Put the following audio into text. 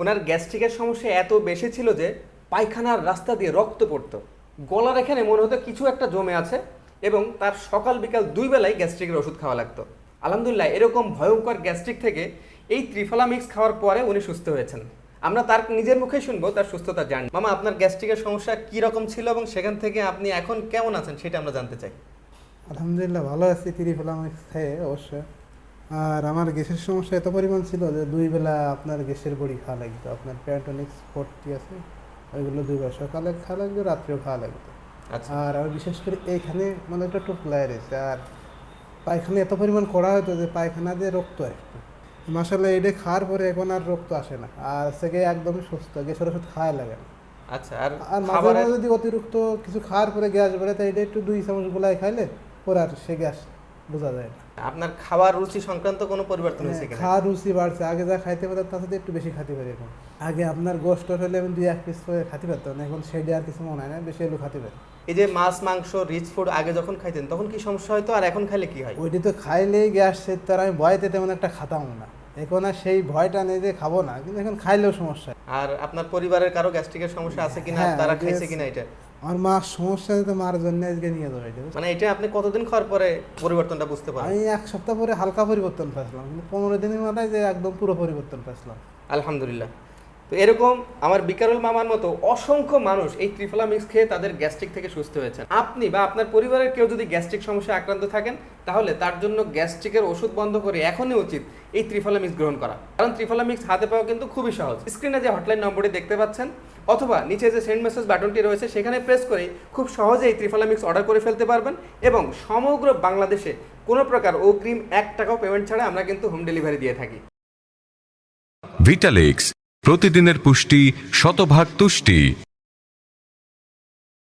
ওনার গ্যাস্ট্রিকের সমস্যা এত বেশি ছিল যে পায়খানার রাস্তা দিয়ে রক্ত পড়তো। গলার এখানে মনে হতো কিছু একটা জমে আছে এবং তার সকাল বিকাল দুই বেলায় গ্যাস্ট্রিকের ওষুধ খাওয়া লাগতো। আলহামদুলিল্লাহ, এরকম ভয়ঙ্কর গ্যাস্ট্রিক থেকে এই ত্রিফলা মিক্স খাওয়ার পরে উনি সুস্থ হয়েছেন। আমরা তার নিজের মুখে শুনব, তার সুস্থতা জানি মামা, আপনার গ্যাস্ট্রিকের সমস্যা কি রকম ছিল এবং সেখান থেকে আপনি এখন কেমন আছেন সেটা আমরা জানতে চাই। আলহামদুলিল্লাহ, ভালো আছি ত্রিফলা মাছ খেয়ে অবশ্য। আর আমার গ্যাসের সমস্যা এত পরিমাণ ছিল যে দুই বেলা আপনার গ্যাসের বড়ি খাওয়া লাগতো। আপনার প্যারাটনিক্স ফোর্টি আছে ওইগুলো দুইবার সকালে খাওয়া লাগতো রাত্রেও খাওয়া লাগতো। আচ্ছা। আর আমি বিশেষ করে এইখানে মানে একটা লাগাই রয়েছে আর পায়খানা এত পরিমাণ করা হতো যে পায়খানা দিয়ে রক্ত আসতো। মাসাল্লাহ এটা খাওয়ার পরে এখন আর রক্ত আসে না আর থেকে একদমই সুস্থ গ্যাসের ওষুধ খাওয়া লাগে না। আচ্ছা আর আর মাঝে মাঝে যদি অতিরিক্ত কিছু খাওয়ার পরে গ্যাস বেড়ে তাই এটা একটু দুই চামচ গুলাই খাইলে পরে আর সে গ্যাস বোঝা যায় না। আপনার খাবার রুচি সংক্রান্ত কোনো পরিবর্তন হয়েছে কিনা? খাওয়ার রুচি বাড়ছে। আগে যা খাইতে পারতাম তার সাথে একটু বেশি খাতে পারি এখন। আগে আপনার গোষ্ঠ হলে আমি দুই এক পিস করে খাতে পারতাম না এখন সেটা আর কিছু মনে হয় না বেশি এলো খাতে পারি। এই যে মাছ মাংস রিচ ফুড আগে যখন খাইতেন তখন কি সমস্যা হতো আর এখন খাইলে কি হয়? ওইটি তো খাইলেই গ্যাস সে তার আমি ভয়তে তেমন একটা খাতাম না। এখন আর সেই ভয়টা নেই যে খাব না কিন্তু এখন খাইলেও সমস্যা। আর আপনার পরিবারের কারও গ্যাস্ট্রিকের সমস্যা আছে কিনা? হ্যাঁ, তারা খাইছে কিনা এটা? আমার মার সমস্যা তো মার জন্য আজকে নিয়ে যাব মানে এটা আপনি কতদিন খাওয়ার পরে পরিবর্তনটা বুঝতে পারেন আমি এক সপ্তাহ পরে হালকা পরিবর্তন পাইছিলাম কিন্তু পনেরো দিনের মাথায় যে একদম পুরো পরিবর্তন পাইছিলাম। আলহামদুলিল্লাহ। তো এরকম আমার বিকারুল মামার মতো অসংখ্য মানুষ এই ত্রিফলা মিক্স খেয়ে তাদের গ্যাস্ট্রিক থেকে সুস্থ হয়েছেন। আপনি বা আপনার পরিবারের কেউ যদি গ্যাস্ট্রিক সমস্যা আক্রান্ত থাকেন, তাহলে তার জন্য গ্যাস্ট্রিকের ওষুধ বন্ধ করে এখনই উচিত এই ত্রিফলা মিক্স গ্রহণ করা। কারণ ত্রিফলা মিক্স হাতে পাওয়া কিন্তু খুবই সহজ। স্ক্রিনে যে হটলাইন নম্বরটি দেখতে পাচ্ছেন, অথবা নিচে যে সেন্ড মেসেজ বাটনটি রয়েছে, সেখানে প্রেস করে খুব সহজেই এই ত্রিফলা মিক্স অর্ডার করে ফেলতে পারবেন এবং সমগ্র বাংলাদেশে কোনো প্রকার অগ্রিম এক টাকাও পেমেন্ট ছাড়া আমরা কিন্তু হোম ডেলিভারি দিয়ে থাকি। ভিটালেক্স প্রতিদিনের পুষ্টি শতভাগ তুষ্টি।